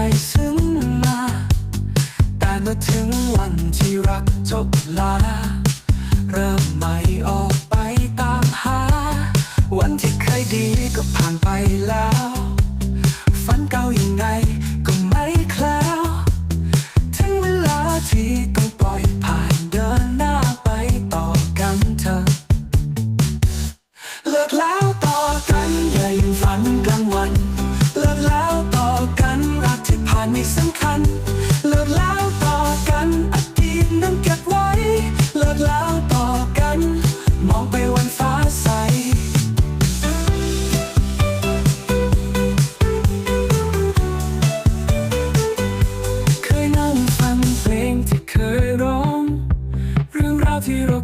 ใจซึ้งมาแต่เมื่อถึงวันที่รักจบลา เริ่มใหม่ออกไปตามหา วันที่เคยดีก็ผ่านไปแล้ว ฝันเก่ายังไง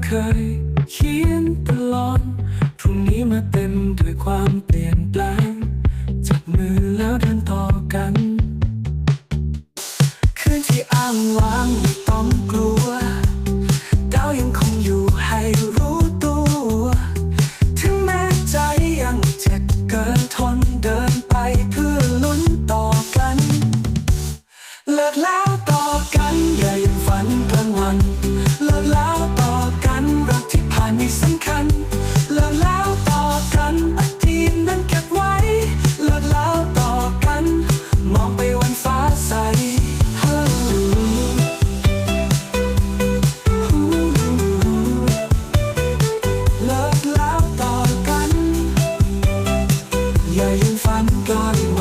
เคย เขียนตลอดพรุ่งนี้มาเต็มด้วยความเปลี่ยนแปลง จับมือแล้วเดินต่อกัน คืนที่อ้างว้างไม่ต้องกลัว ดาวยังคงอยู่ให้รู้ตัว ถึงแม้ใจยังเจ็บเกินทนเดินไปเพื่อลุ้นต่อกัน เลิกแล้ว I'm